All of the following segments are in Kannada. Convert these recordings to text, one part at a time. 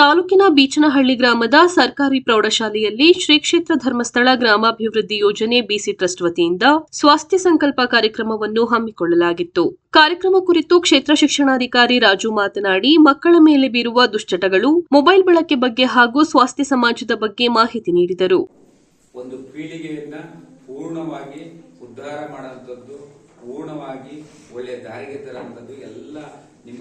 ತಾಲೂಕಿನ ಬೀಚನಹಳ್ಳಿ ಗ್ರಾಮದ ಸರ್ಕಾರಿ ಪ್ರೌಢಶಾಲೆಯಲ್ಲಿ ಶ್ರೀ ಕ್ಷೇತ್ರ ಧರ್ಮಸ್ಥಳ ಗ್ರಾಮಾಭಿವೃದ್ಧಿ ಯೋಜನೆ ಬಿಸಿ ಟ್ರಸ್ಟ್ ವತಿಯಿಂದ ಸ್ವಾಸ್ಥ್ಯ ಸಂಕಲ್ಪ ಕಾರ್ಯಕ್ರಮವನ್ನು ಹಮ್ಮಿಕೊಳ್ಳಲಾಗಿತ್ತು. ಕಾರ್ಯಕ್ರಮ ಕುರಿತು ಕ್ಷೇತ್ರ ಶಿಕ್ಷಣಾಧಿಕಾರಿ ರಾಜು ಮಾತನಾಡಿ, ಮಕ್ಕಳ ಮೇಲೆ ಬೀರುವ ದುಶ್ಚಟಗಳು ಮೊಬೈಲ್ ಬಳಕೆ ಬಗ್ಗೆ ಹಾಗೂ ಸ್ವಾಸ್ಥ್ಯ ಸಮಾಜದ ಬಗ್ಗೆ ಮಾಹಿತಿ ನೀಡಿದರು. ಒಂದು ಪೀಳಿಗೆಯನ್ನ ಪೂರ್ಣವಾಗಿ ಉದ್ಧಾರ ಮಾಡುವಂಥದ್ದು ಪೂರ್ಣವಾಗಿ ಒಳ್ಳೆಯ ದಾರಿಗೆ ತರುವಂಥದ್ದು ಎಲ್ಲ ನಿಮ್ಮ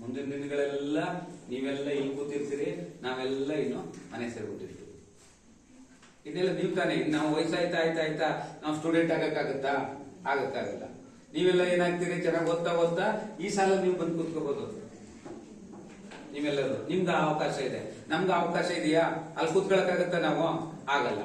ಮುಂದಿನ ದಿನಗಳೆಲ್ಲ ನೀವೆಲ್ಲ ಇಲ್ಲಿ ಕೂತಿರ್ತೀರಿ, ನಾವೆಲ್ಲ ಇನ್ನು ಮನೆ ಸೇರ್ಬಿಟ್ಟಿರ್ತೀವಿ. ಇದೆಲ್ಲ ನೀವು ತಾನೇ ನಾವು ವಯಸ್ಸಾಯ್ತಾ ಆಯ್ತಾ ಆಯ್ತಾ, ನಾವು ಸ್ಟೂಡೆಂಟ್ ಆಗಕ್ಕಾಗತ್ತಾ? ಆಗಕ್ಕಾಗಲ್ಲ. ನೀವೆಲ್ಲ ಏನಾಗ್ತೀರಿ, ಚೆನ್ನಾಗಿ ಓದ್ತಾ ಓದ್ತಾ, ಈ ಸಾಲ ನೀವು ಬಂದು ಕೂತ್ಕೋಬಹುದು ನೀವೆಲ್ಲರೂ ನಿಮ್ಗೆ ಅವಕಾಶ ಇದೆ. ನಮ್ಗೆ ಅವಕಾಶ ಇದೆಯಾ? ಅಲ್ಲಿ ಕೂತ್ಕೊಳಕ್ಕಾಗತ್ತಾ ನಾವು? ಆಗಲ್ಲ.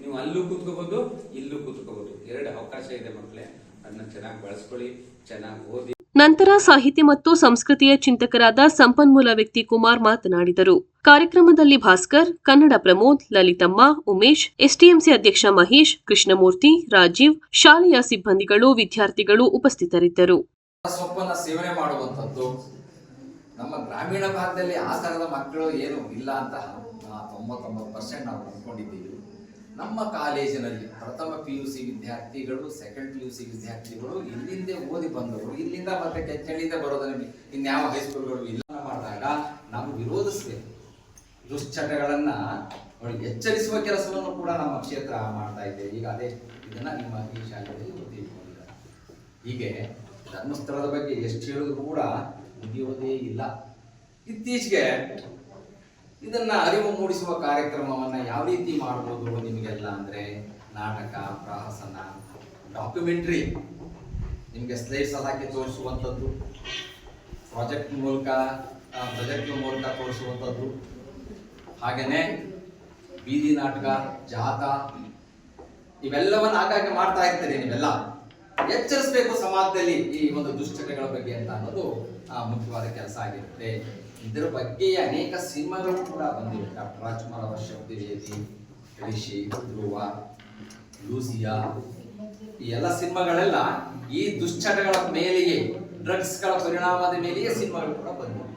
ನೀವು ಅಲ್ಲೂ ಕೂತ್ಕೋಬಹುದು ಇಲ್ಲೂ ಕೂತ್ಕೋಬಹುದು ಎರಡು ಅವಕಾಶ ಇದೆ ಮಕ್ಕಳೇ. ಅದನ್ನ ಚೆನ್ನಾಗಿ ಬಳಸ್ಕೊಳ್ಳಿ, ಚೆನ್ನಾಗಿ ಓದಿ. ನಂತರ ಸಾಹಿತ್ಯ ಮತ್ತು ಸಂಸ್ಕೃತಿಯ ಚಿಂತಕರಾದ ಸಂಪನ್ಮೂಲ ವ್ಯಕ್ತಿ ಕುಮಾರ್ ಮಾತನಾಡಿದರು. ಕಾರ್ಯಕ್ರಮದಲ್ಲಿ ಭಾಸ್ಕರ್, ಕನ್ನಡ ಪ್ರಮೋದ್, ಲಲಿತಮ್ಮ, ಉಮೇಶ್ ಎಸ್ಟಿಎಂಸಿ ಅಧ್ಯಕ್ಷ ಮಹೇಶ್, ಕೃಷ್ಣಮೂರ್ತಿ, ರಾಜೀವ್, ಶಾಲೆಯ ಸಿಬ್ಬಂದಿಗಳು, ವಿದ್ಯಾರ್ಥಿಗಳು ಉಪಸ್ಥಿತರಿದ್ದರು. ಸೇವನೆ ಮಾಡುವಂಥದ್ದು, ನಮ್ಮ ಗ್ರಾಮೀಣ ಭಾಗದಲ್ಲಿ ಆ ಮಕ್ಕಳು ಏನು ಇಲ್ಲ ಅಂತ ತೊಂಬತ್ತೊಂಬತ್ತು ಪರ್ಸೆಂಟ್ ನಾವು ನಮ್ಮ ಕಾಲೇಜಿನಲ್ಲಿ ಪ್ರಥಮ ಪಿ ಯು ಸಿ ವಿದ್ಯಾರ್ಥಿಗಳು ಸೆಕೆಂಡ್ ಪಿ ಯು ಸಿ ವಿದ್ಯಾರ್ಥಿಗಳು ಇಲ್ಲಿಂದೇ ಓದಿ ಬಂದವರು. ಇಲ್ಲಿಂದ ಮತ್ತೆ ಕೆಚ್ಚಳಿಯಿಂದ ಬರೋದು ನಿಮಗೆ. ಇನ್ಯಾವ ಹೈಸ್ಕೂಲ್ಗಳು ಇಲ್ಲ ಮಾಡಿದಾಗ ನಾವು ವಿರೋಧಿಸಬೇಕು. ದುಶ್ಚಟಗಳನ್ನು ನೋಡಿ, ಎಚ್ಚರಿಸುವ ಕೆಲಸವನ್ನು ಕೂಡ ನಮ್ಮ ಕ್ಷೇತ್ರ ಮಾಡ್ತಾ ಇದೆ. ಈಗ ಅದೇ ಇದನ್ನ ನಿಮ್ಮ ಈ ಶಾಲೆಯಲ್ಲಿ ಓದಿಕೊಂಡಿದ್ದಾರೆ ಹೀಗೆ ಧರ್ಮಸ್ಥಳದ ಬಗ್ಗೆ ಎಷ್ಟು ಹೇಳಿದ್ರು ಕೂಡ ಮುಗಿಯೋದೇ ಇಲ್ಲ. ಇತ್ತೀಚೆಗೆ ಇದನ್ನ ಅರಿವು ಮೂಡಿಸುವ ಕಾರ್ಯಕ್ರಮವನ್ನ ಯಾವ ರೀತಿ ಮಾಡಬಹುದು ನಿಮಗೆಲ್ಲ ಅಂದ್ರೆ ನಾಟಕ, ಪ್ರಹಸನ ಡಾಕ್ಯುಮೆಂಟ್ರಿ ನಿಮಗೆ ಸ್ಲೈಡ್ಸ್ ಹಾಕಿ ತೋರಿಸುವಂಥದ್ದು ಪ್ರಾಜೆಕ್ಟ್ ಮೂಲಕ ಪ್ರಾಜೆಕ್ಟ್ ಮೂಲಕ ತೋರಿಸುವಂಥದ್ದು. ಹಾಗೇನೆ ಬೀದಿ ನಾಟಕ, ಜಾಥಾ, ಇವೆಲ್ಲವನ್ನ ಆಗಾಗ್ಗೆ ಮಾಡ್ತಾ ಇರ್ತೀರಿ ನೀವೆಲ್ಲ. ಎಚ್ಚರಿಸಬೇಕು ಸಮಾಜದಲ್ಲಿ ಈ ಒಂದು ದುಶ್ಚಟಗಳ ಬಗ್ಗೆ ಅಂತ ಅನ್ನೋದು ಮುಖ್ಯವಾದ ಕೆಲಸ ಆಗಿರುತ್ತೆ. ಇದರ ಬಗ್ಗೆ ಅನೇಕ ಸಿನಿಮಾಗಳು ಕೂಡ ಬಂದಿವೆ. ಡಾಕ್ಟರ್ ರಾಜ್ಕುಮಾರ್ ಅವರ ಶಕ್ತಿವೇದಿ ಋಷಿ ಧ್ರುವ, ಲೂಸಿಯಾ, ಈ ಎಲ್ಲ ಸಿನಿಮಾಗಳೆಲ್ಲ ಈ ದುಶ್ಚಟಗಳ ಮೇಲೆಯೇ, ಡ್ರಗ್ಸ್ಗಳ ಪರಿಣಾಮದ ಮೇಲೆಯೇ ಸಿನಿಮಾಗಳು ಕೂಡ ಬಂದಿವೆ.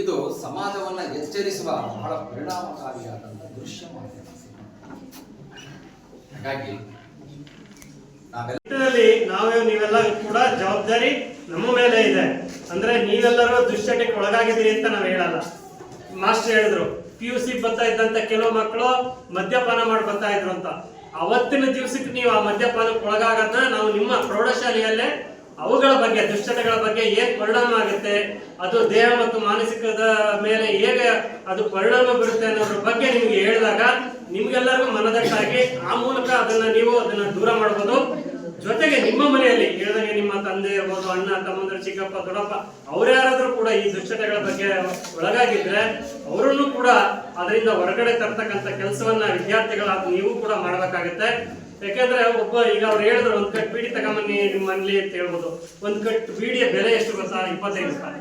ಇದು ಸಮಾಜವನ್ನ ಎಚ್ಚರಿಸುವ ಬಹಳ ಪರಿಣಾಮಕಾರಿಯಾದಂತಹ ದೃಶ್ಯ ಮಾಧ್ಯಮ. ಹಾಗಾಗಿ ನಾವೇ ನೀವೆಲ್ಲ ಕೂಡ ಜವಾಬ್ದಾರಿ ನಮ್ಮ ಮೇಲೆ ಇದೆ. ಅಂದ್ರೆ ನೀವೆಲ್ಲರೂ ದುಶ್ಚಟಕ್ಕೆ ಒಳಗಾಗಿದ್ದೀರಿ ಅಂತ ನಾವು ಹೇಳಲ್ಲ. ಮಾಸ್ಟರ್ ಹೇಳಿದ್ರು ಪಿ ಯು ಸಿ ಬರ್ತಾ ಇದ್ದಂತ ಕೆಲವು ಮಕ್ಕಳು ಮದ್ಯಪಾನ ಮಾಡಿ ಬರ್ತಾ ಇದ್ರು ಅಂತ. ಅವತ್ತಿನ ದಿವಸಕ್ಕೆ ನೀವು ಆ ಮದ್ಯಪಾನಕ್ಕೆ ಒಳಗಾಗದ ನಾವು ನಿಮ್ಮ ಪ್ರೌಢಶಾಲೆಯಲ್ಲೇ ಅವುಗಳ ಬಗ್ಗೆ, ದುಶ್ಚಟಗಳ ಬಗ್ಗೆ ಏನ್ ಪರಿಣಾಮ ಆಗುತ್ತೆ, ಅದು ದೇಹ ಮತ್ತು ಮಾನಸಿಕದ ಮೇಲೆ ಹೇಗೆ ಅದು ಪರಿಣಾಮ ಬೀರುತ್ತೆ ಅನ್ನೋದ್ರ ಬಗ್ಗೆ ನಿಮ್ಗೆ ಹೇಳಿದಾಗ ನಿಮ್ಗೆಲ್ಲರಿಗೂ ಮನದಟ್ಟಾಗಿ ಆ ಮೂಲಕ ಅದನ್ನ ನೀವು ಅದನ್ನ ದೂರ ಮಾಡಬಹುದು ಜೊತೆಗೆ ನಿಮ್ಮ ಮನೆಯಲ್ಲಿ, ಹೇಳಿದಾಗ ನಿಮ್ಮ ತಂದೆ ಇರ್ಬೋದು, ಅಣ್ಣ, ತಮ್ಮಂದ್ರ, ಚಿಕ್ಕಪ್ಪ, ದೊಡ್ಡಪ್ಪ ಅವ್ರ್ಯಾರಾದ್ರೂ ಕೂಡ ಈ ದುಶ್ಚಟಗಳ ಬಗ್ಗೆ ಒಳಗಾಗಿದ್ರೆ ಅವರನ್ನು ಕೂಡ ಅದರಿಂದ ಹೊರಗಡೆ ತರ್ತಕ್ಕಂಥ ಕೆಲಸವನ್ನ ವಿದ್ಯಾರ್ಥಿಗಳಾದ ನೀವು ಕೂಡ ಮಾಡಬೇಕಾಗುತ್ತೆ. ಯಾಕಂದ್ರೆ ಒಬ್ಬ ಈಗ ಅವ್ರು ಹೇಳಿದ್ರು, ಒಂದ್ ಕಟ್ ಬೀಡಿ ತಗೊಂಬನ್ನಿ ನಿಮ್ಮ ಮನೇಲಿ ಅಂತ ಹೇಳ್ಬೋದು ಒಂದ್ ಕಟ್ ಬೀಡಿಯ ಬೆಲೆ ಎಷ್ಟು ಗೊತ್ತಾ? ಇಪ್ಪತ್ತೈದು ರೂಪಾಯಿ.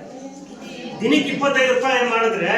ದಿನಕ್ಕೆ ಇಪ್ಪತ್ತೈದು ರೂಪಾಯಿ ಮಾಡಿದ್ರೆ